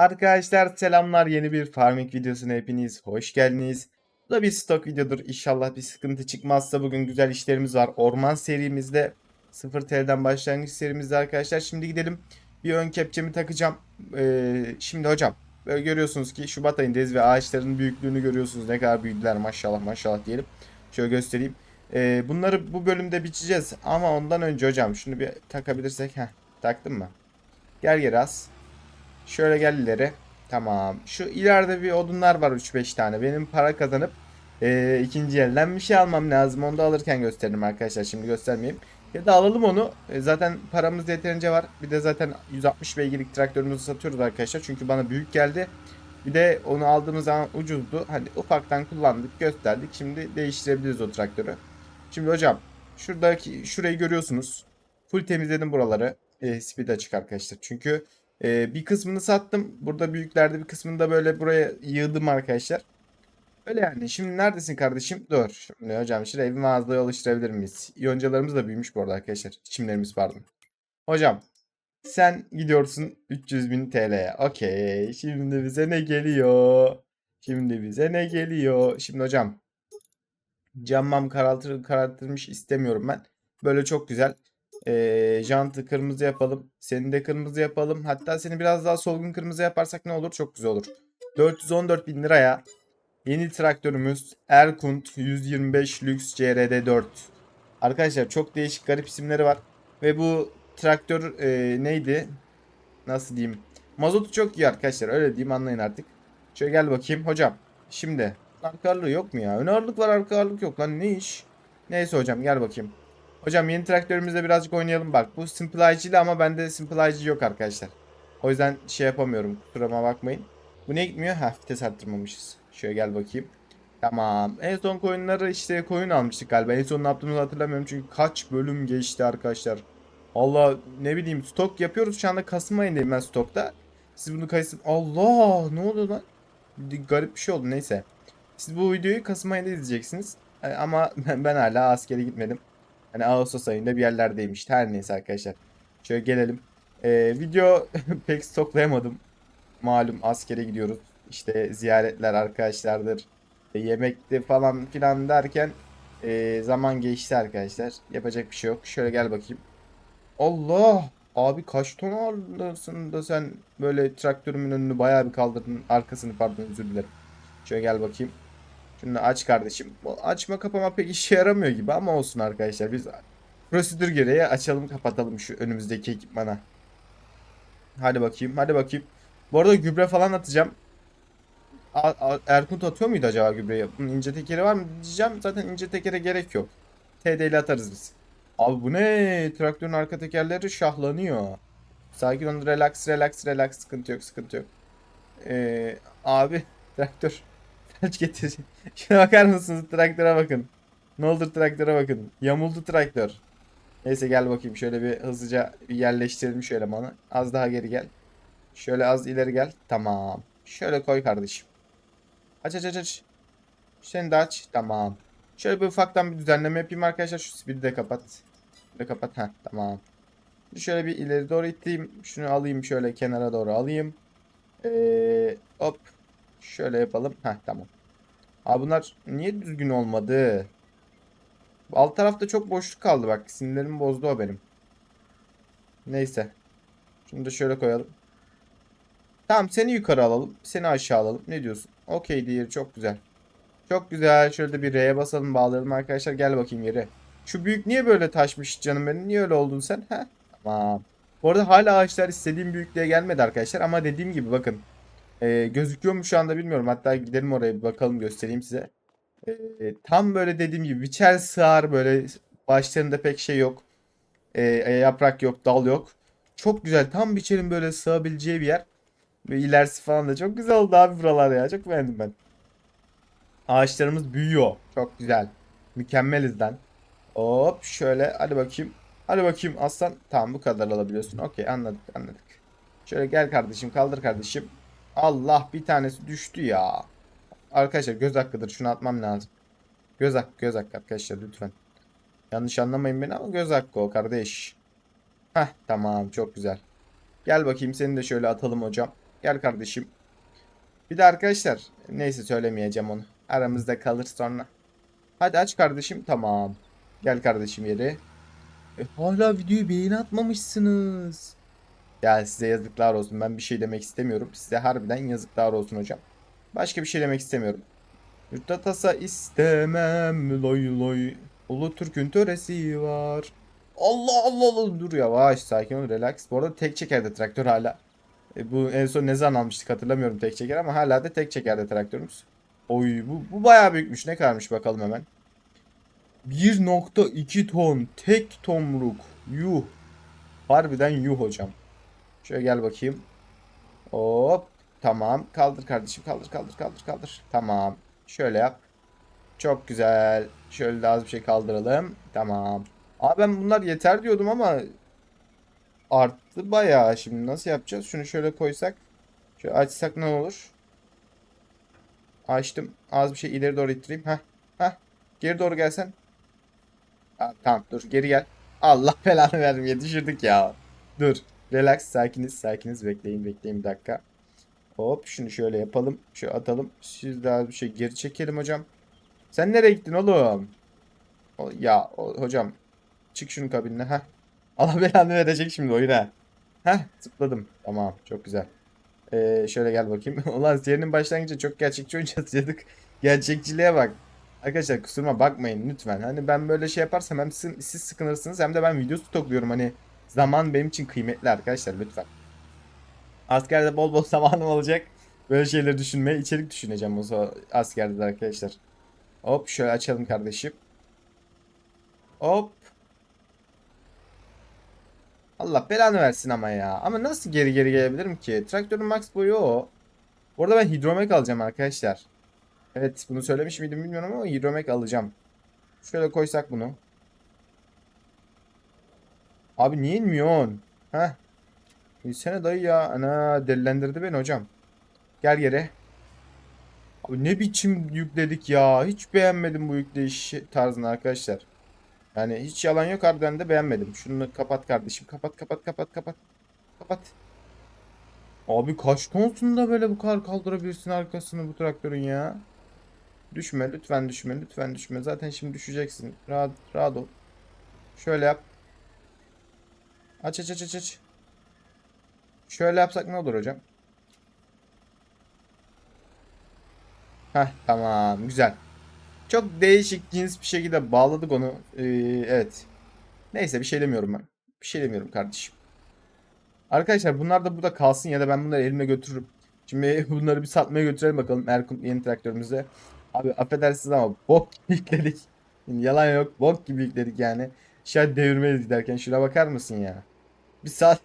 Arkadaşlar selamlar yeni bir farming videosuna hepiniz hoş geldiniz. Bu da bir stok videodur. İnşallah bir sıkıntı çıkmazsa bugün güzel işlerimiz var. Orman serimizde 0 TL'den başlangıç serimizde arkadaşlar. Şimdi gidelim bir ön kepçemi takacağım. Ee, şimdi hocam böyle görüyorsunuz ki Şubat ayındayız ve ağaçların büyüklüğünü görüyorsunuz. Ne kadar büyüdüler maşallah maşallah diyelim. Şöyle göstereyim. Ee, bunları bu bölümde biçeceğiz ama ondan önce hocam şunu bir takabilirsek. Heh, taktın mı? Gel gel az. Şöyle gel ileri. Tamam. Şu ileride bir odunlar var 3-5 tane. Benim para kazanıp eee, ikinci elden bir şey almam lazım. Onu da alırken gösteririm arkadaşlar. Şimdi göstermeyeyim. Ya da alalım onu. E, zaten paramız yeterince var. Bir de zaten 160 beygirlik traktörümüzü satıyoruz arkadaşlar. Çünkü bana büyük geldi. Bir de onu aldığımız zaman ucuzdu. Hani ufaktan kullandık, gösterdik. Şimdi değiştirebiliriz o traktörü. Şimdi hocam şuradaki şurayı görüyorsunuz. Full temizledim buraları. E, speed açık arkadaşlar. Çünkü ee, bir kısmını sattım. Burada büyüklerde bir kısmını da böyle buraya yığdım arkadaşlar. Öyle yani. Şimdi neredesin kardeşim? Dur. Şimdi hocam şuraya evime ağızda oluşturabilir miyiz? Yoncalarımız da büyümüş bu arada arkadaşlar. Çimlerimiz pardon. Hocam sen gidiyorsun 300 bin TL'ye. Okey. Şimdi bize ne geliyor? Şimdi bize ne geliyor? Şimdi hocam cammam karartır, karartırmış istemiyorum ben. Böyle çok güzel. Ee, jantı kırmızı yapalım. Seni de kırmızı yapalım. Hatta seni biraz daha solgun kırmızı yaparsak ne olur? Çok güzel olur. 414 bin liraya yeni traktörümüz Erkunt 125 Lux CRD 4. Arkadaşlar çok değişik garip isimleri var. Ve bu traktör e, neydi? Nasıl diyeyim? Mazotu çok iyi arkadaşlar. Öyle diyeyim anlayın artık. Şöyle gel bakayım. Hocam şimdi arka ağırlığı yok mu ya? Ön ağırlık var arka ağırlık yok lan ne iş? Neyse hocam gel bakayım. Hocam yeni traktörümüzle birazcık oynayalım bak. Bu Simple IG'li ama bende Simple IG yok arkadaşlar. O yüzden şey yapamıyorum. Kusuruma bakmayın. Bu ne gitmiyor? Ha vites arttırmamışız. Şöyle gel bakayım. Tamam. En son koyunları işte koyun almıştık galiba. En son ne yaptığımızı hatırlamıyorum. Çünkü kaç bölüm geçti arkadaşlar. Allah ne bileyim stok yapıyoruz. Şu anda Kasım ayındayım ben stokta. Siz bunu Kasım... Allah ne oluyor lan? Garip bir şey oldu neyse. Siz bu videoyu Kasım ayında izleyeceksiniz. E, Ama ben hala askere gitmedim. Hani Ağustos ayında bir yerlerdeymiş. Her neyse arkadaşlar. Şöyle gelelim. Ee, video pek stoklayamadım. Malum askere gidiyoruz. İşte ziyaretler arkadaşlardır. E, yemekti falan filan derken e, zaman geçti arkadaşlar. Yapacak bir şey yok. Şöyle gel bakayım. Allah! Abi kaç ton ağırlığısın da sen böyle traktörümün önünü bayağı bir kaldırdın. Arkasını pardon özür dilerim. Şöyle gel bakayım. Şunu aç kardeşim. Bu açma kapama pek işe yaramıyor gibi ama olsun arkadaşlar. Biz prosedür gereği açalım kapatalım şu önümüzdeki ekipmana. Hadi bakayım hadi bakayım. Bu arada gübre falan atacağım. A- A- Erkut atıyor muydu acaba gübreyi? Bunun ince tekeri var mı diyeceğim. Zaten ince tekere gerek yok. TD ile atarız biz. Abi bu ne? Traktörün arka tekerleri şahlanıyor. Sakin olun relax relax relax sıkıntı yok sıkıntı yok. Ee, abi traktör felç getir. Şuna bakar mısınız traktöre bakın. Ne olur traktöre bakın. Yamuldu traktör. Neyse gel bakayım şöyle bir hızlıca yerleştirelim şöyle manı. Az daha geri gel. Şöyle az ileri gel. Tamam. Şöyle koy kardeşim. Aç aç aç aç. Seni de aç. Tamam. Şöyle bir ufaktan bir düzenleme yapayım arkadaşlar. Şu speed'i de kapat. De kapat. Heh, tamam. Şöyle bir ileri doğru iteyim. Şunu alayım şöyle kenara doğru alayım. Ee, hop. Şöyle yapalım. Heh tamam. Abi bunlar niye düzgün olmadı? Alt tarafta çok boşluk kaldı bak. Sinirlerimi bozdu o benim. Neyse. Şunu da şöyle koyalım. Tamam seni yukarı alalım. Seni aşağı alalım. Ne diyorsun? Okey diğeri çok güzel. Çok güzel. Şöyle de bir R'ye basalım bağlayalım arkadaşlar. Gel bakayım yere. Şu büyük niye böyle taşmış canım benim? Niye öyle oldun sen? Heh. Tamam. Bu arada hala ağaçlar istediğim büyüklüğe gelmedi arkadaşlar. Ama dediğim gibi bakın. Ee, gözüküyor mu şu anda bilmiyorum. Hatta gidelim oraya bir bakalım göstereyim size. Ee, tam böyle dediğim gibi biçer sığar böyle başlarında pek şey yok. Ee, yaprak yok, dal yok. Çok güzel. Tam biçerin böyle sığabileceği bir yer. Ve ilerisi falan da çok güzel oldu abi buralar ya. Çok beğendim ben. Ağaçlarımız büyüyor. Çok güzel. Mükemmeliz lan. Hop şöyle hadi bakayım. Hadi bakayım aslan. Tamam bu kadar alabiliyorsun. Okey anladık anladık. Şöyle gel kardeşim kaldır kardeşim. Allah bir tanesi düştü ya. Arkadaşlar göz hakkıdır. Şunu atmam lazım. Göz hakkı göz hakkı arkadaşlar lütfen. Yanlış anlamayın beni ama göz hakkı o kardeş. Heh tamam çok güzel. Gel bakayım seni de şöyle atalım hocam. Gel kardeşim. Bir de arkadaşlar neyse söylemeyeceğim onu. Aramızda kalır sonra. Hadi aç kardeşim. Tamam. Gel kardeşim yeri. E, hala videoyu beğeni atmamışsınız. Ya size yazıklar olsun. Ben bir şey demek istemiyorum. Size harbiden yazıklar olsun hocam. Başka bir şey demek istemiyorum. Yurtta tasa istemem loy loy. Ulu Türk'ün töresi var. Allah Allah Allah dur yavaş sakin ol relax. Bu arada tek çekerde traktör hala. E, bu en son ne zaman almıştık hatırlamıyorum tek çeker ama hala da tek çekerde traktörümüz. Oy bu, bu bayağı büyükmüş. Ne kadarmış bakalım hemen. 1.2 ton tek tomruk. Yuh. Harbiden yuh hocam. Şöyle gel bakayım. Hop. Tamam. Kaldır kardeşim. Kaldır kaldır kaldır kaldır. Tamam. Şöyle yap. Çok güzel. Şöyle daha az bir şey kaldıralım. Tamam. Abi ben bunlar yeter diyordum ama arttı bayağı. Şimdi nasıl yapacağız? Şunu şöyle koysak. Şöyle açsak ne olur? Açtım. Az bir şey ileri doğru ittireyim. Heh. Heh. Geri doğru gelsen. Ha, tamam dur geri gel. Allah belanı vermeye düşürdük ya. Dur. Relax sakiniz sakiniz bekleyin bekleyin bir dakika. Hop şunu şöyle yapalım. Şöyle atalım. Siz daha bir şey geri çekelim hocam. Sen nereye gittin oğlum? O, ya o- hocam çık şunun kabinine. Heh. Allah belanı verecek şimdi oyuna. Heh zıpladım. Tamam çok güzel. Ee, şöyle gel bakayım. Ulan serinin başlangıcı çok gerçekçi oynayacaktık. Gerçekçiliğe bak. Arkadaşlar kusuruma bakmayın lütfen. Hani ben böyle şey yaparsam hem siz, siz sıkılırsınız hem de ben video stokluyorum. Hani zaman benim için kıymetli arkadaşlar lütfen. Askerde bol bol zamanım olacak. Böyle şeyleri düşünmeye, içerik düşüneceğim o zaman askerde de arkadaşlar. Hop şöyle açalım kardeşim. Hop. Allah belanı versin ama ya. Ama nasıl geri geri gelebilirim ki? Traktörün max boyu o. Bu arada ben hidromek alacağım arkadaşlar. Evet bunu söylemiş miydim bilmiyorum ama hidromek alacağım. Şöyle koysak bunu. Abi niye inmiyorsun? Heh. İnsene dayı ya. Ana delilendirdi beni hocam. Gel yere. Abi ne biçim yükledik ya. Hiç beğenmedim bu yükleyiş tarzını arkadaşlar. Yani hiç yalan yok harbiden de beğenmedim. Şunu kapat kardeşim. Kapat kapat kapat kapat. Kapat. Abi kaç tonsun da böyle bu kadar kaldırabilirsin arkasını bu traktörün ya. Düşme lütfen düşme lütfen düşme. Zaten şimdi düşeceksin. Rahat, rahat ol. Şöyle yap. Aç aç aç aç aç. Şöyle yapsak ne olur hocam? Heh tamam güzel. Çok değişik cins bir şekilde bağladık onu. Ee, evet. Neyse bir şey demiyorum ben. Bir şey demiyorum kardeşim. Arkadaşlar bunlar da burada kalsın ya da ben bunları elimle götürürüm. Şimdi bunları bir satmaya götürelim bakalım Erkun yeni traktörümüze. Abi affedersiniz ama bok yükledik. Yalan yok bok gibi yükledik yani. Şayet devirmeliyiz giderken şuna bakar mısın ya? Bir saat.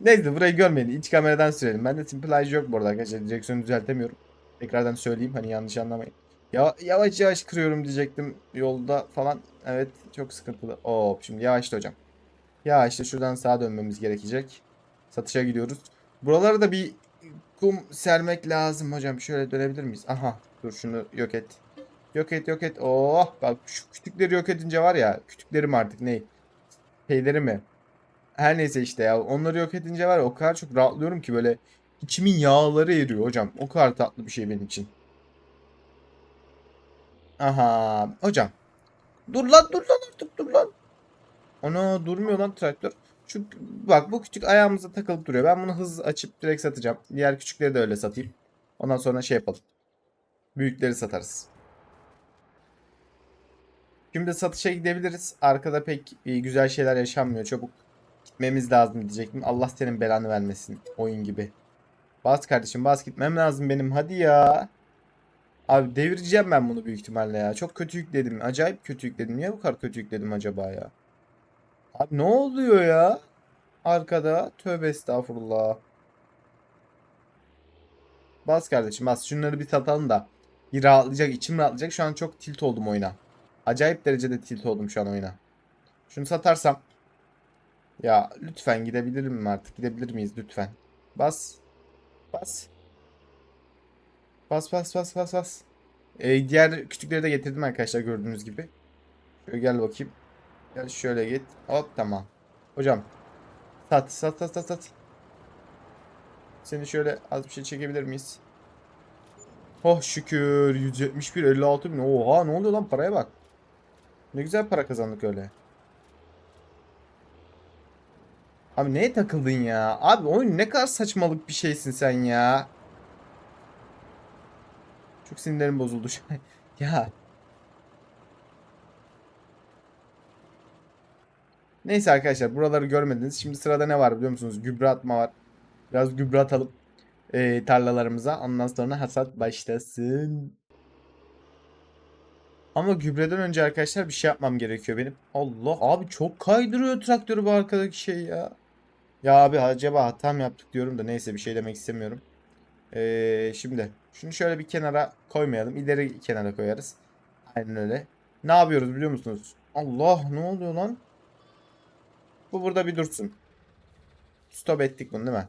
Neyse burayı görmeyin. İç kameradan sürelim. Bende simplifier yok bu arada arkadaşlar. Direksiyonu düzeltemiyorum. Tekrardan söyleyeyim hani yanlış anlamayın. Ya, yavaş yavaş kırıyorum diyecektim yolda falan. Evet çok sıkıntılı. Hop şimdi yavaşla hocam. Ya işte şuradan sağa dönmemiz gerekecek. Satışa gidiyoruz. Buralara da bir kum sermek lazım hocam. Şöyle dönebilir miyiz? Aha dur şunu yok et. Yok et yok et. Oh bak şu kütükleri yok edince var ya. Kütükleri mi artık ne? Şeyleri mi? Her neyse işte ya. Onları yok edince var ya o kadar çok rahatlıyorum ki böyle içimin yağları eriyor hocam. O kadar tatlı bir şey benim için. Aha hocam. Dur lan dur lan artık dur lan. Ana durmuyor lan traktör. Şu bak bu küçük ayağımıza takılıp duruyor. Ben bunu hız açıp direkt satacağım. Diğer küçükleri de öyle satayım. Ondan sonra şey yapalım. Büyükleri satarız. Şimdi satışa gidebiliriz. Arkada pek e, güzel şeyler yaşanmıyor. Çabuk gitmemiz lazım diyecektim. Allah senin belanı vermesin. Oyun gibi. Bas kardeşim bas gitmem lazım benim. Hadi ya. Abi devireceğim ben bunu büyük ihtimalle ya. Çok kötü yükledim. Acayip kötü yükledim. Niye bu kadar kötü yükledim acaba ya? Abi ne oluyor ya? Arkada. Tövbe estağfurullah. Bas kardeşim bas. Şunları bir satalım da. Bir rahatlayacak. içim rahatlayacak. Şu an çok tilt oldum oyuna. Acayip derecede tilt oldum şu an oyuna. Şunu satarsam. Ya lütfen gidebilir miyim artık? Gidebilir miyiz lütfen? Bas. Bas. Bas bas bas bas bas. Ee, diğer küçükleri de getirdim arkadaşlar gördüğünüz gibi. Şöyle gel bakayım. Gel şöyle git. Hop tamam. Hocam. Sat sat sat sat sat. Seni şöyle az bir şey çekebilir miyiz? Oh şükür 171 56 bin. Oha ne oluyor lan paraya bak. Ne güzel para kazandık öyle. Abi neye takıldın ya? Abi oyun ne kadar saçmalık bir şeysin sen ya. Çok sinirlerim bozuldu ya. Neyse arkadaşlar buraları görmediniz. Şimdi sırada ne var biliyor musunuz? Gübre atma var. Biraz gübre atalım e, tarlalarımıza. Ondan sonra hasat başlasın. Ama gübreden önce arkadaşlar bir şey yapmam gerekiyor benim. Allah abi çok kaydırıyor traktörü bu arkadaki şey ya. Ya abi acaba hata mı yaptık diyorum da neyse bir şey demek istemiyorum. Ee, şimdi şunu şöyle bir kenara koymayalım. İleri kenara koyarız. Aynen öyle. Ne yapıyoruz biliyor musunuz? Allah ne oluyor lan? Bu burada bir dursun. Stop ettik bunu değil mi?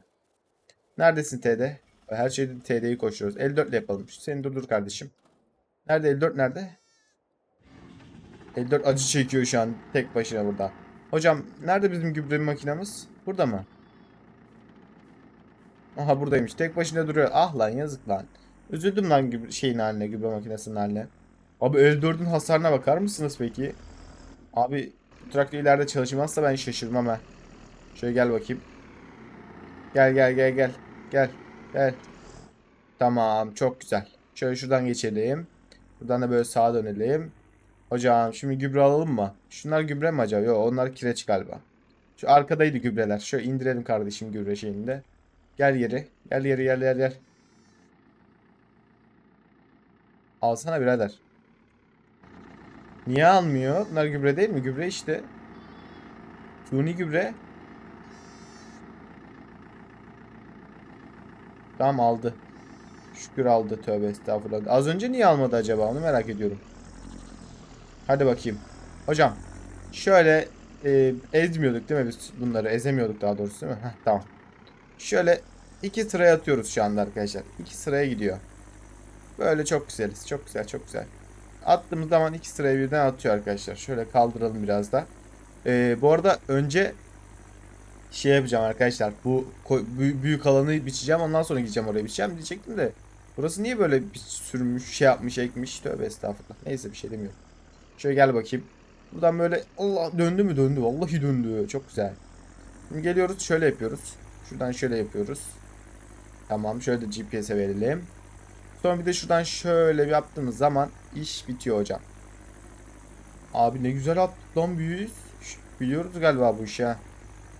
Neredesin TD? Her şeyde TD'yi koşuyoruz. 54 ile yapalım. Seni durdur kardeşim. Nerede 54 nerede? 54 acı çekiyor şu an tek başına burada. Hocam nerede bizim gübre makinamız? Burada mı? Aha buradaymış. Tek başına duruyor. Ah lan yazık lan. Üzüldüm lan gübre, şeyin haline, gübre makinesinin haline. Abi 54'ün hasarına bakar mısınız peki? Abi traktör ileride çalışmazsa ben şaşırmam ha. Şöyle gel bakayım. Gel gel gel gel. Gel. Gel. Tamam çok güzel. Şöyle şuradan geçelim. Buradan da böyle sağa dönelim. Hocam şimdi gübre alalım mı? Şunlar gübre mi acaba? Yok onlar kireç galiba. Şu arkadaydı gübreler. Şöyle indirelim kardeşim gübre şeyini de. Gel yeri. Gel yeri gel gel gel. Alsana birader. Niye almıyor? Bunlar gübre değil mi? Gübre işte. Suni gübre. Tamam aldı. Şükür aldı. Tövbe estağfurullah. Az önce niye almadı acaba? Onu merak ediyorum. Hadi bakayım. Hocam. Şöyle e, ezmiyorduk değil mi biz bunları? Ezemiyorduk daha doğrusu değil mi? Heh, tamam. Şöyle iki sıraya atıyoruz şu anda arkadaşlar. İki sıraya gidiyor. Böyle çok güzeliz. Çok güzel çok güzel. Attığımız zaman iki sıraya birden atıyor arkadaşlar. Şöyle kaldıralım biraz da. E, bu arada önce şey yapacağım arkadaşlar. Bu büyük alanı biçeceğim. Ondan sonra gideceğim oraya biçeceğim diyecektim de. Burası niye böyle bir sürmüş, şey yapmış, ekmiş? Tövbe estağfurullah. Neyse bir şey demiyorum. Şöyle gel bakayım. Buradan böyle Allah döndü mü döndü. Vallahi döndü. Çok güzel. Şimdi geliyoruz şöyle yapıyoruz. Şuradan şöyle yapıyoruz. Tamam şöyle de GPS'e verelim. Sonra bir de şuradan şöyle yaptığımız zaman iş bitiyor hocam. Abi ne güzel attık lan büyüyüz. Biliyoruz galiba bu ha.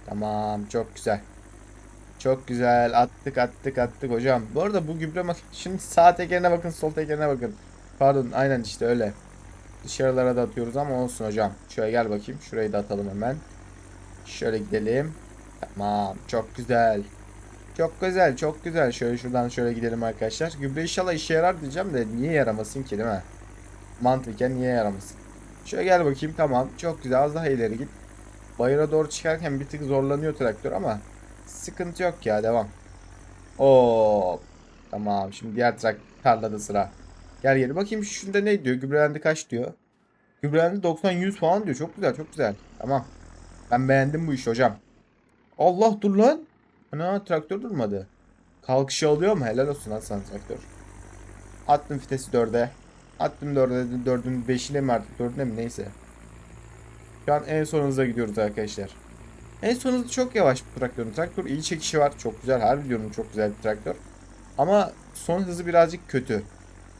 Tamam çok güzel. Çok güzel attık attık attık hocam. Bu arada bu gübre mak şimdi sağ tekerine bakın sol tekerine bakın. Pardon aynen işte öyle. Dışarılara da atıyoruz ama olsun hocam. Şöyle gel bakayım. Şurayı da atalım hemen. Şöyle gidelim. Tamam çok güzel. Çok güzel çok güzel. Şöyle şuradan şöyle gidelim arkadaşlar. Gübre inşallah işe yarar diyeceğim de niye yaramasın ki değil mi? Mantıken niye yaramasın? Şöyle gel bakayım tamam. Çok güzel az daha ileri git. Bayıra doğru çıkarken bir tık zorlanıyor traktör ama sıkıntı yok ya devam. Oo tamam şimdi diğer trak tarlada sıra. Gel gel bakayım şunda ne diyor? Gübrelendi kaç diyor? Gübrelendi 90 100 falan diyor. Çok güzel çok güzel. Tamam. Ben beğendim bu işi hocam. Allah dur lan. Ana traktör durmadı. Kalkışı alıyor mu? Helal olsun lan sana traktör. Attım vitesi 4'e. Attım 4'e 4'ün 5'ine mi artık 4'üne mi neyse. Şu an en son hıza gidiyoruz arkadaşlar. En son hızı çok yavaş bu traktörün. Traktör iyi çekişi var. Çok güzel. Harbi diyorum çok güzel bir traktör. Ama son hızı birazcık kötü.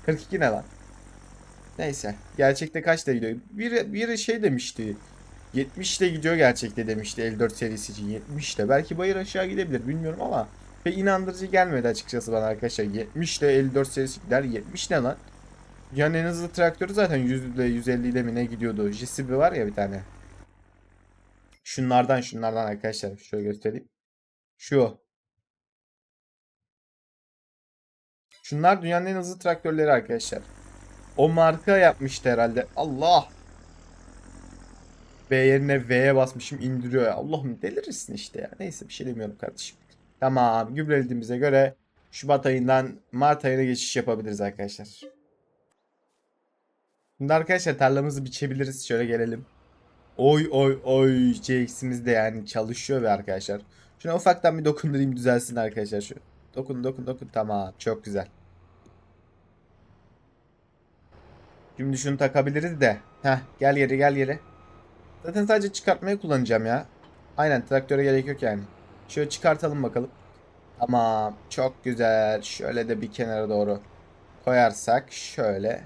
42 ne lan? Neyse. Gerçekte kaçta gidiyor? Biri, biri şey demişti. 70 ile gidiyor gerçekte demişti 54 serisi için. 70 ile. Belki bayır aşağı gidebilir bilmiyorum ama pek inandırıcı gelmedi açıkçası bana arkadaşlar. 70 ile 54 serisi gider. 70 ne lan? Yani en hızlı traktörü zaten 100 ile 150 ile mi ne gidiyordu? JCB var ya bir tane. Şunlardan şunlardan arkadaşlar. Şöyle göstereyim. Şu. Şunlar dünyanın en hızlı traktörleri arkadaşlar. O marka yapmıştı herhalde. Allah. B yerine V'ye basmışım indiriyor ya. Allah'ım delirirsin işte ya. Neyse bir şey demiyorum kardeşim. Tamam gübrelediğimize göre Şubat ayından Mart ayına geçiş yapabiliriz arkadaşlar. Şimdi arkadaşlar tarlamızı biçebiliriz. Şöyle gelelim. Oy oy oy. CX'imiz de yani çalışıyor be arkadaşlar. Şuna ufaktan bir dokundurayım düzelsin arkadaşlar şu. Dokun dokun dokun. Tamam. Çok güzel. Şimdi şunu takabiliriz de. Heh gel geri gel geri. Zaten sadece çıkartmayı kullanacağım ya. Aynen traktöre gerek yok yani. Şöyle çıkartalım bakalım. Tamam. Çok güzel. Şöyle de bir kenara doğru koyarsak şöyle.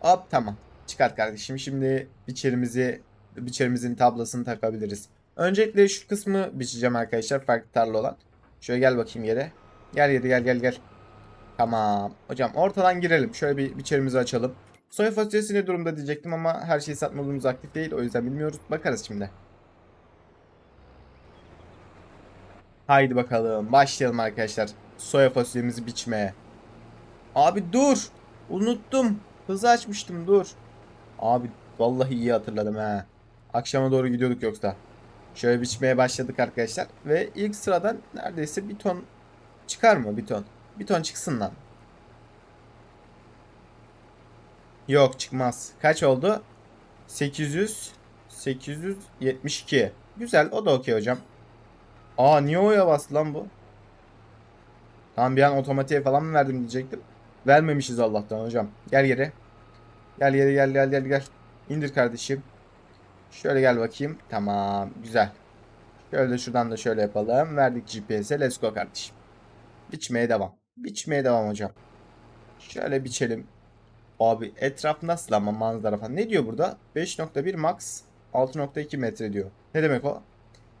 Hop tamam. Çıkart kardeşim. Şimdi biçerimizi biçerimizin tablasını takabiliriz. Öncelikle şu kısmı biçeceğim arkadaşlar. Farklı tarla olan. Şöyle gel bakayım yere. Gel yere gel gel gel. Tamam. Hocam ortadan girelim. Şöyle bir biçerimizi açalım. Soya fasulyesi ne durumda diyecektim ama her şeyi satmadığımız aktif değil. O yüzden bilmiyoruz. Bakarız şimdi. Haydi bakalım. Başlayalım arkadaşlar. Soya fasulyemizi biçmeye. Abi dur. Unuttum. Hızı açmıştım dur. Abi vallahi iyi hatırladım ha. Akşama doğru gidiyorduk yoksa. Şöyle biçmeye başladık arkadaşlar. Ve ilk sıradan neredeyse bir ton çıkar mı bir ton? Bir ton çıksın lan. Yok çıkmaz. Kaç oldu? 800 872. Güzel o da okey hocam. Aa niye oya bastı lan bu? Tamam bir an otomatiğe falan mı verdim diyecektim. Vermemişiz Allah'tan hocam. Gel geri. Gel geri gel gel gel gel. İndir kardeşim. Şöyle gel bakayım. Tamam güzel. Şöyle de şuradan da şöyle yapalım. Verdik GPS'e. Let's go kardeşim. Biçmeye devam. Biçmeye devam hocam. Şöyle biçelim. Abi etraf nasıl ama manzara falan. Ne diyor burada? 5.1 max 6.2 metre diyor. Ne demek o?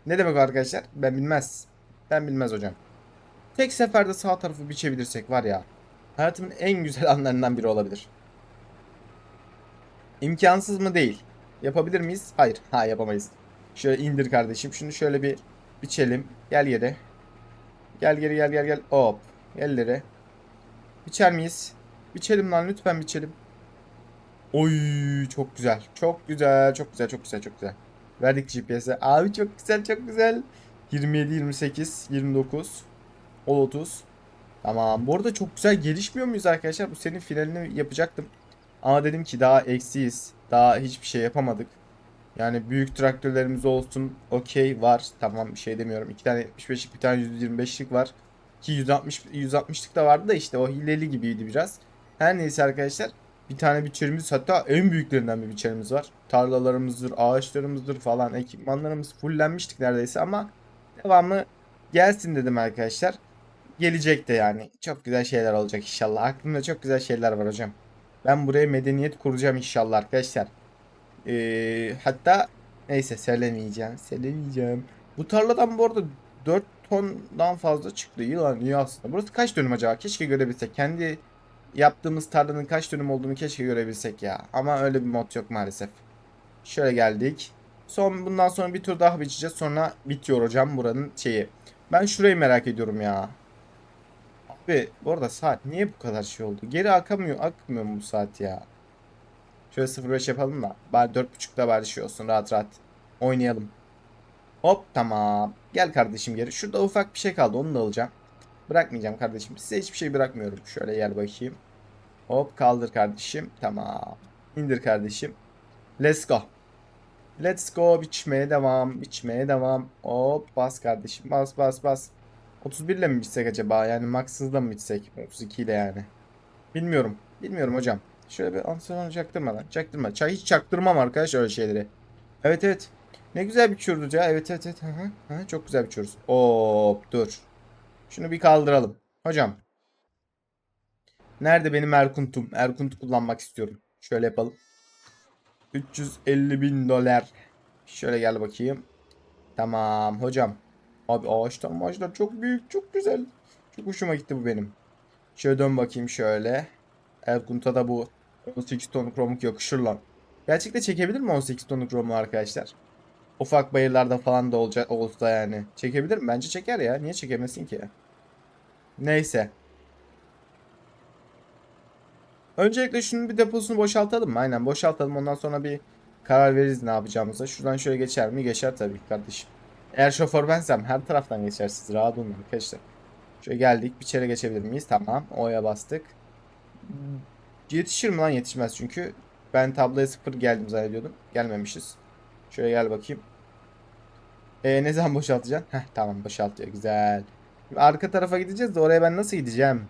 Ne demek arkadaşlar? Ben bilmez. Ben bilmez hocam. Tek seferde sağ tarafı biçebilirsek var ya. Hayatımın en güzel anlarından biri olabilir. İmkansız mı değil. Yapabilir miyiz? Hayır. Ha yapamayız. Şöyle indir kardeşim. Şunu şöyle bir biçelim. Gel yere. Gel geri gel gel gel. Hop. Elleri. Biçer miyiz? Biçelim lan lütfen biçelim. Oy çok güzel. Çok güzel. Çok güzel. Çok güzel. Çok güzel. Verdik GPS'e. Abi çok güzel. Çok güzel. 27, 28, 29, 30. Tamam. Bu arada çok güzel gelişmiyor muyuz arkadaşlar? Bu senin finalini yapacaktım. Ama dedim ki daha eksiyiz. Daha hiçbir şey yapamadık. Yani büyük traktörlerimiz olsun. Okey var. Tamam bir şey demiyorum. İki tane 75'lik bir tane 125'lik var. Ki 160 160'lık da vardı da işte o hileli gibiydi biraz. Her neyse arkadaşlar. Bir tane biçerimiz hatta en büyüklerinden bir biçerimiz var. Tarlalarımızdır, ağaçlarımızdır falan ekipmanlarımız fullenmiştik neredeyse ama devamı gelsin dedim arkadaşlar. Gelecek de yani. Çok güzel şeyler olacak inşallah. Aklımda çok güzel şeyler var hocam. Ben buraya medeniyet kuracağım inşallah arkadaşlar. Ee, hatta neyse söylemeyeceğim. Söylemeyeceğim. Bu tarladan bu arada 4 tondan fazla çıktı. İyi lan iyi aslında. Burası kaç dönüm acaba? Keşke görebilsek. Kendi yaptığımız tarlanın kaç dönüm olduğunu keşke görebilsek ya. Ama öyle bir mod yok maalesef. Şöyle geldik. Son bundan sonra bir tur daha biçeceğiz. Sonra bitiyor hocam buranın şeyi. Ben şurayı merak ediyorum ya. Abi bu arada saat niye bu kadar şey oldu? Geri akamıyor, akmıyor mu bu saat ya? Şöyle 05 yapalım da. Bari 4.5'da bari şey olsun rahat rahat. Oynayalım. Hop tamam. Gel kardeşim geri. Şurada ufak bir şey kaldı onu da alacağım. Bırakmayacağım kardeşim. Size hiçbir şey bırakmıyorum. Şöyle gel bakayım. Hop kaldır kardeşim. Tamam. İndir kardeşim. Let's go. Let's go. Biçmeye devam. Biçmeye devam. Hop bas kardeşim. Bas bas bas. 31 ile mi bitsek acaba? Yani max hızla mı bitsek? 32 ile yani. Bilmiyorum. Bilmiyorum hocam. Şöyle bir antrenman çaktırma lan. Çaktırma. Çay hiç çaktırmam arkadaş öyle şeyleri. Evet evet. Ne güzel biçiyoruz ya. Evet evet evet. Hı hı. Hı. Çok güzel biçiyoruz. Hop dur. Şunu bir kaldıralım. Hocam. Nerede benim Erkunt'um? Erkunt'u kullanmak istiyorum. Şöyle yapalım. 350 bin dolar. Şöyle gel bakayım. Tamam hocam. Abi ağaçlar ağaçlar çok büyük çok güzel. Çok hoşuma gitti bu benim. Şöyle dön bakayım şöyle. Erkunt'a da bu 18 tonluk romuk yakışır lan. Gerçekten çekebilir mi 18 tonluk romu arkadaşlar? Ufak bayırlarda falan da olacak olsa yani. Çekebilir mi? Bence çeker ya. Niye çekemesin ki? Neyse. Öncelikle şunun bir deposunu boşaltalım mı? Aynen boşaltalım. Ondan sonra bir karar veririz ne yapacağımıza. Şuradan şöyle geçer mi? Geçer tabii kardeşim. Eğer şoför bensem her taraftan geçersiniz. Rahat olun arkadaşlar. Şöyle geldik. Bir çere geçebilir miyiz? Tamam. O'ya bastık. Yetişir mi lan? Yetişmez çünkü. Ben tabloya sıfır geldim zannediyordum. Gelmemişiz. Şöyle gel bakayım. Ee, ne zaman boşaltacaksın? Heh tamam boşaltıyor. Güzel. Arka tarafa gideceğiz de oraya ben nasıl gideceğim?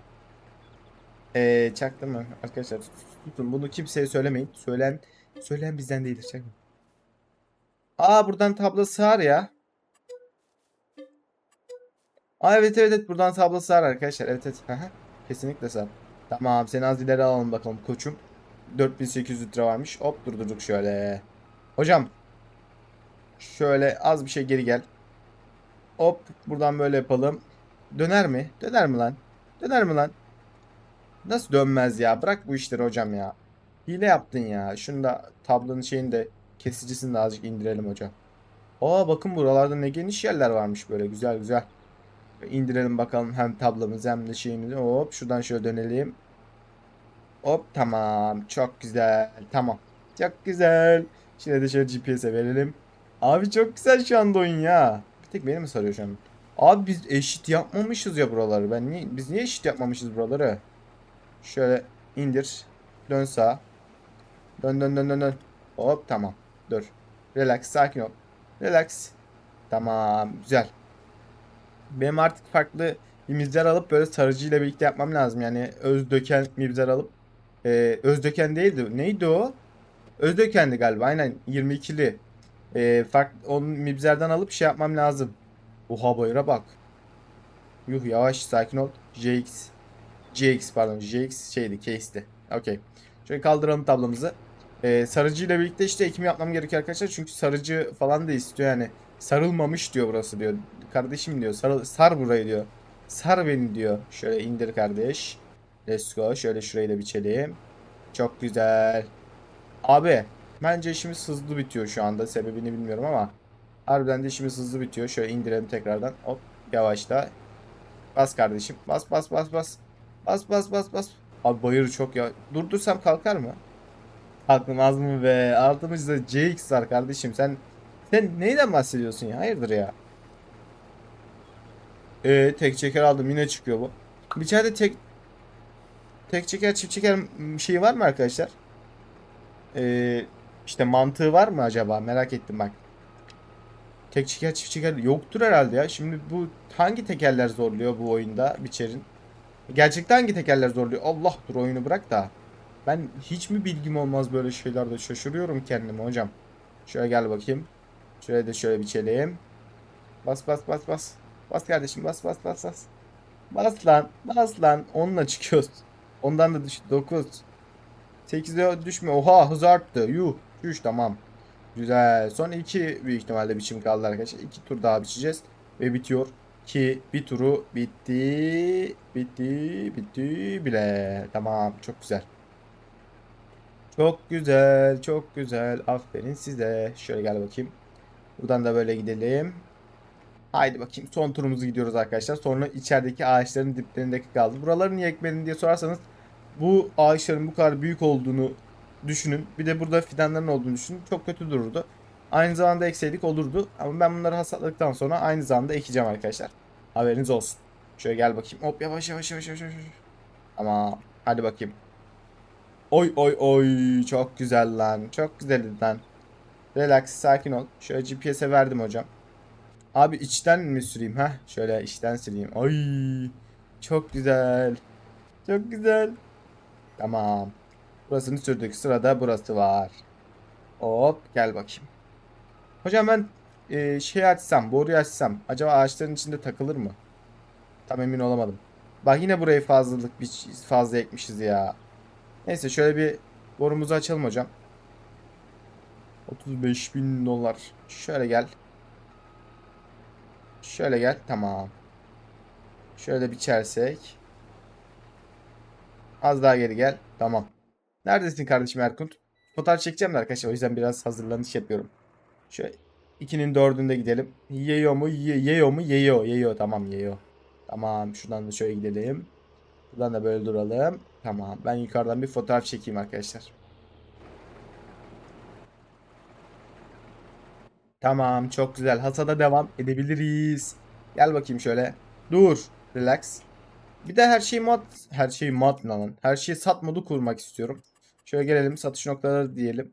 Eee çaktım mı? Arkadaşlar tutun bunu kimseye söylemeyin. Söylen söyleyen bizden değildir çakın. Aa buradan tablo sığar ya. Aa evet evet evet buradan tablo sığar arkadaşlar. Evet evet. Aha, kesinlikle sığar. Tamam seni az ileri alalım bakalım koçum. 4800 litre varmış. Hop durdurduk şöyle. Hocam. Şöyle az bir şey geri gel. Hop buradan böyle yapalım. Döner mi? Döner mi lan? Döner mi lan? Nasıl dönmez ya? Bırak bu işleri hocam ya. Hile yaptın ya. Şunu da tablonun şeyini de kesicisini de azıcık indirelim hocam. Aa bakın buralarda ne geniş yerler varmış böyle. Güzel güzel. İndirelim bakalım hem tablomuzu hem de şeyimizi. Hop şuradan şöyle dönelim. Hop tamam. Çok güzel. Tamam. Çok güzel. Şimdi de şöyle GPS'e verelim. Abi çok güzel şu anda oyun ya. Bir tek beni mi sarıyor şu an? Abi biz eşit yapmamışız ya buraları. Ben niye biz niye eşit yapmamışız buraları? Şöyle indir. Dön sağa. Dön dön dön dön dön. Hop tamam. Dur. Relax sakin ol. Relax. Tamam güzel. Benim artık farklı bir mibzer alıp böyle sarıcıyla birlikte yapmam lazım. Yani Özdöken mibzer alıp e, Özdöken değildi. Neydi o? Özdöken'di galiba. Aynen 22'li. E, farklı onun mibzerden alıp şey yapmam lazım. Oha bayıra bak. Yuh yavaş sakin ol. JX. GX pardon. GX şeydi case'ti. Okey. Şöyle kaldıralım tablomuzu. Ee, sarıcıyla birlikte işte ekim yapmam gerekiyor arkadaşlar. Çünkü sarıcı falan da istiyor yani. Sarılmamış diyor burası diyor. Kardeşim diyor. Sarıl, sar burayı diyor. Sar beni diyor. Şöyle indir kardeş. Let's go. Şöyle şurayı da biçelim. Çok güzel. Abi bence işimiz hızlı bitiyor şu anda. Sebebini bilmiyorum ama. Harbiden de işimiz hızlı bitiyor. Şöyle indirelim tekrardan. Hop yavaşla. Bas kardeşim. Bas bas bas bas. Bas bas bas bas. Abi bayır çok ya. Durdursam kalkar mı? Kalkmaz mı be? Altımızda CX var kardeşim. Sen sen neyden bahsediyorsun ya? Hayırdır ya? Ee, tek çeker aldım yine çıkıyor bu. Bir içeride tek tek çeker çift çeker şeyi var mı arkadaşlar? Ee, işte mantığı var mı acaba? Merak ettim bak. Tek çeker çift çeker yoktur herhalde ya. Şimdi bu hangi tekerler zorluyor bu oyunda biçerin? Gerçekten hangi tekerler zorluyor? Allah dur oyunu bırak da. Ben hiç mi bilgim olmaz böyle şeylerde şaşırıyorum kendime hocam. Şöyle gel bakayım. Şöyle de şöyle biçelim. Bas bas bas bas. Bas kardeşim bas bas bas bas. Bas lan bas lan. Onunla çıkıyoruz. Ondan da düş 9. 8'e düşme. Oha hız arttı. Yuh. Düş tamam. Güzel. Son iki büyük ihtimalle biçim kaldı arkadaşlar. İki tur daha biçeceğiz. Ve bitiyor. Ki bir turu bitti. Bitti. Bitti bile. Tamam. Çok güzel. Çok güzel. Çok güzel. Aferin size. Şöyle gel bakayım. Buradan da böyle gidelim. Haydi bakayım. Son turumuzu gidiyoruz arkadaşlar. Sonra içerideki ağaçların diplerindeki kaldı. Buraları niye ekmedin diye sorarsanız bu ağaçların bu kadar büyük olduğunu düşünün. Bir de burada fidanların olduğunu düşünün. Çok kötü dururdu. Aynı zamanda ekseydik olurdu. Ama ben bunları hasatladıktan sonra aynı zamanda ekeceğim arkadaşlar. Haberiniz olsun. Şöyle gel bakayım. Hop yavaş yavaş yavaş yavaş. yavaş. Ama hadi bakayım. Oy oy oy çok güzel lan. Çok güzel lan. Relax sakin ol. Şöyle GPS'e verdim hocam. Abi içten mi süreyim ha? Şöyle içten süreyim. Ay çok güzel. Çok güzel. Tamam. Burasını sürdük. Sırada burası var. Hop gel bakayım. Hocam ben e, şey açsam, boruyu açsam acaba ağaçların içinde takılır mı? Tam emin olamadım. Bak yine burayı fazlalık bir fazla ekmişiz ya. Neyse şöyle bir borumuzu açalım hocam. 35 bin dolar. Şöyle gel. Şöyle gel. Tamam. Şöyle biçersek. Az daha geri gel. Tamam. Neredesin kardeşim Erkunt? Fotoğraf çekeceğim de arkadaşlar. O yüzden biraz hazırlanış yapıyorum. Şöyle 2'nin 4'ünde gidelim. Yiyor mu? Ye yiyor mu? Yiyor. Yiyor. Tamam yiyor. Tamam. Şuradan da şöyle gidelim. Buradan da böyle duralım. Tamam. Ben yukarıdan bir fotoğraf çekeyim arkadaşlar. Tamam. Çok güzel. Hasada devam edebiliriz. Gel bakayım şöyle. Dur. Relax. Bir de her şeyi mod, her şeyi mod lan? Her şeyi sat modu kurmak istiyorum. Şöyle gelelim satış noktaları diyelim.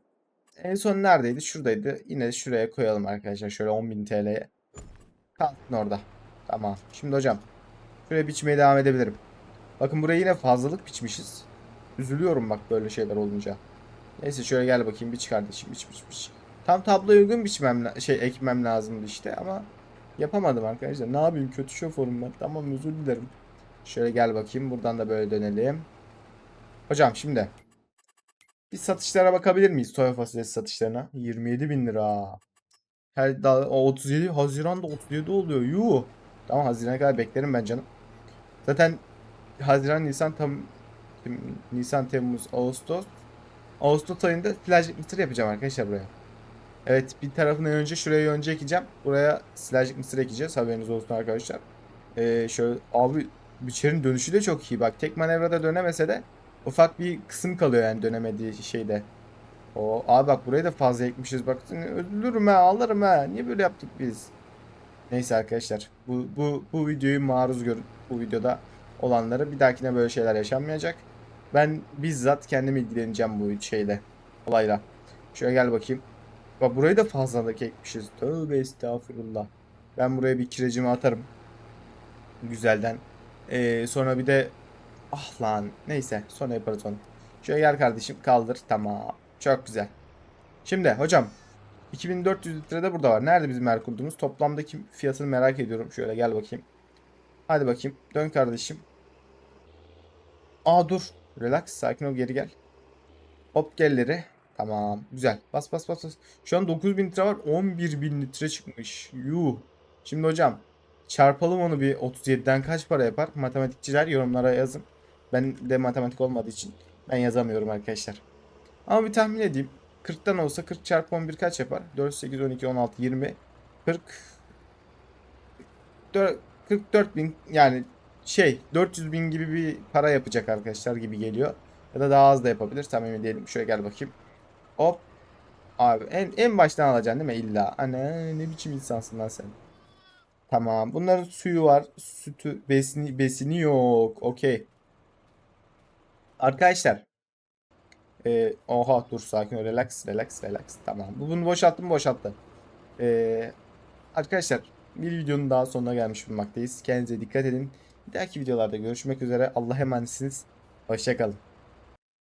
En son neredeydi? Şuradaydı. Yine şuraya koyalım arkadaşlar. Şöyle 10.000 TL'ye. Kalsın orada. Tamam. Şimdi hocam. Şöyle biçmeye devam edebilirim. Bakın buraya yine fazlalık biçmişiz. Üzülüyorum bak böyle şeyler olunca. Neyse şöyle gel bakayım biç kardeşim biç biç biç. Tam tabloya uygun biçmem şey ekmem lazımdı işte ama yapamadım arkadaşlar. Ne yapayım kötü şoförüm ben. Tamam özür dilerim. Şöyle gel bakayım buradan da böyle dönelim. Hocam şimdi bir satışlara bakabilir miyiz? Soya fasulyesi satışlarına. 27 bin lira. Her daha o 37 Haziran'da 37 oluyor. Yuh. Tamam Haziran'a kadar beklerim ben canım. Zaten Haziran, Nisan, tam Nisan, Temmuz, Ağustos. Ağustos ayında silajlık mısır yapacağım arkadaşlar buraya. Evet bir tarafını önce şuraya önce ekeceğim. Buraya silajlık mısır ekeceğiz. Haberiniz olsun arkadaşlar. Ee, şöyle abi biçerin dönüşü de çok iyi. Bak tek manevrada dönemese de ufak bir kısım kalıyor yani dönemediği şeyde. O abi bak burayı da fazla ekmişiz. Bak ölürüm ha alırım ha. Niye böyle yaptık biz? Neyse arkadaşlar. Bu, bu, bu videoyu maruz görün. Bu videoda olanları bir dahakine böyle şeyler yaşanmayacak. Ben bizzat kendim ilgileneceğim bu şeyle. Olayla. Şöyle gel bakayım. Bak burayı da fazlalık ekmişiz. Tövbe estağfurullah. Ben buraya bir kirecimi atarım. Güzelden. Ee, sonra bir de ah lan neyse sonra yaparız onu. Şöyle gel kardeşim kaldır. Tamam. Çok güzel. Şimdi hocam 2400 litre de burada var. Nerede bizim Merkur'umuz? Toplamdaki fiyatını merak ediyorum. Şöyle gel bakayım. Hadi bakayım. Dön kardeşim. Aa dur. Relax. Sakin ol geri gel. Hop gelleri. Tamam. Güzel. Bas bas bas. bas. Şu an 9000 litre var. 11000 litre çıkmış. Yuh. Şimdi hocam çarpalım onu bir 37'den kaç para yapar? Matematikçiler yorumlara yazın. Ben de matematik olmadığı için ben yazamıyorum arkadaşlar. Ama bir tahmin edeyim. 40'tan olsa 40 çarpı 11 kaç yapar? 4, 8, 12, 16, 20, 40, 4, 44 bin yani şey 400 bin gibi bir para yapacak arkadaşlar gibi geliyor. Ya da daha az da yapabilir. Tam emin değilim. Şöyle gel bakayım. Hop. Abi en, en baştan alacaksın değil mi illa? Ana ne biçim insansın lan sen. Tamam. Bunların suyu var. Sütü, besini, besini yok. Okey. Arkadaşlar. Ee, oha dur sakin ol. Relax relax relax. Tamam. Bu bunu boşalttım boşalttı. Ee, arkadaşlar bir videonun daha sonuna gelmiş bulunmaktayız. Kendinize dikkat edin. Bir dahaki videolarda görüşmek üzere. Allah'a emanetsiniz. Hoşçakalın.